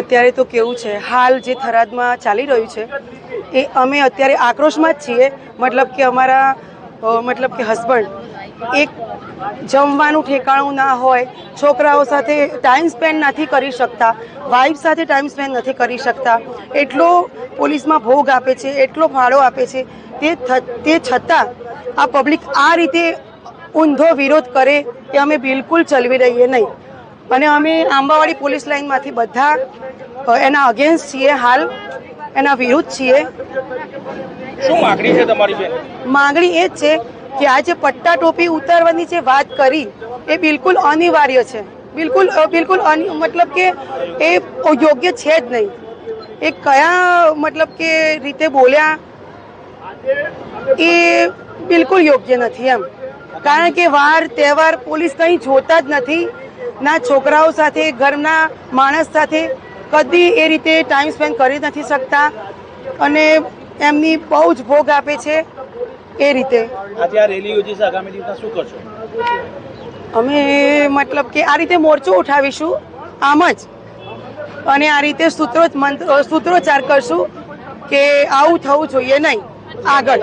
અત્યારે તો કેવું છે, હાલ જે થરાદમાં ચાલી રહ્યું છે, એ અમે અત્યારે આક્રોશમાં જ છીએ, મતલબ કે અમારા મતલબ કે હસબન્ડ એક જમવાનું ઠેકાણું ના હોય, છોકરાઓ સાથે ટાઈમ સ્પેન્ડ નથી કરી શકતા વાઈફ સાથે ટાઈમ સ્પેન્ડ નથી કરી શકતા, એટલો પોલીસમાં ભોગ આપે છે, એટલો ફાળો આપે છે, તે તે છતાં આ પબ્લિક આ રીતે ઊંધો વિરોધ કરે કે અમે બિલકુલ ચલવી રહીએ નહીં. અને અમે આંબાવાડી પોલીસ લાઇનમાંથી બધા એના અગેન્સ્ટ છીએ હાલ એના વિરુદ્ધ છીએ. શું માંગણી છે તમારી બેન? માંગણી એ જ છે કે આ જે પટ્ટા ટોપી ઉતારવાની જે વાત કરી એ બિલકુલ અનિવાર્ય છે. બિલકુલ બિલકુલ મતલબ કે એ યોગ્ય છે જ નહીં. એ કયા મતલબ કે રીતે બોલ્યા એ બિલકુલ યોગ્ય નથી એમ. કારણ કે વાર તહેવાર પોલીસ કંઈ જોતા જ નથી. ના છોકરાઓ સાથે ઘરના માણસ સાથે કદી એ રીતે ટાઈમ સ્પેન્ડ કરી નથી શકતા અને એમની બહુ જ ભોગ આપે છે એ રીતે. અમે મતલબ કે આ રીતે મોરચો ઉઠાવીશું આમ જ. અને આ રીતે સૂત્રો સૂત્રોચ્ચાર કરશું કે આવું થવું જોઈએ નહીં આગળ.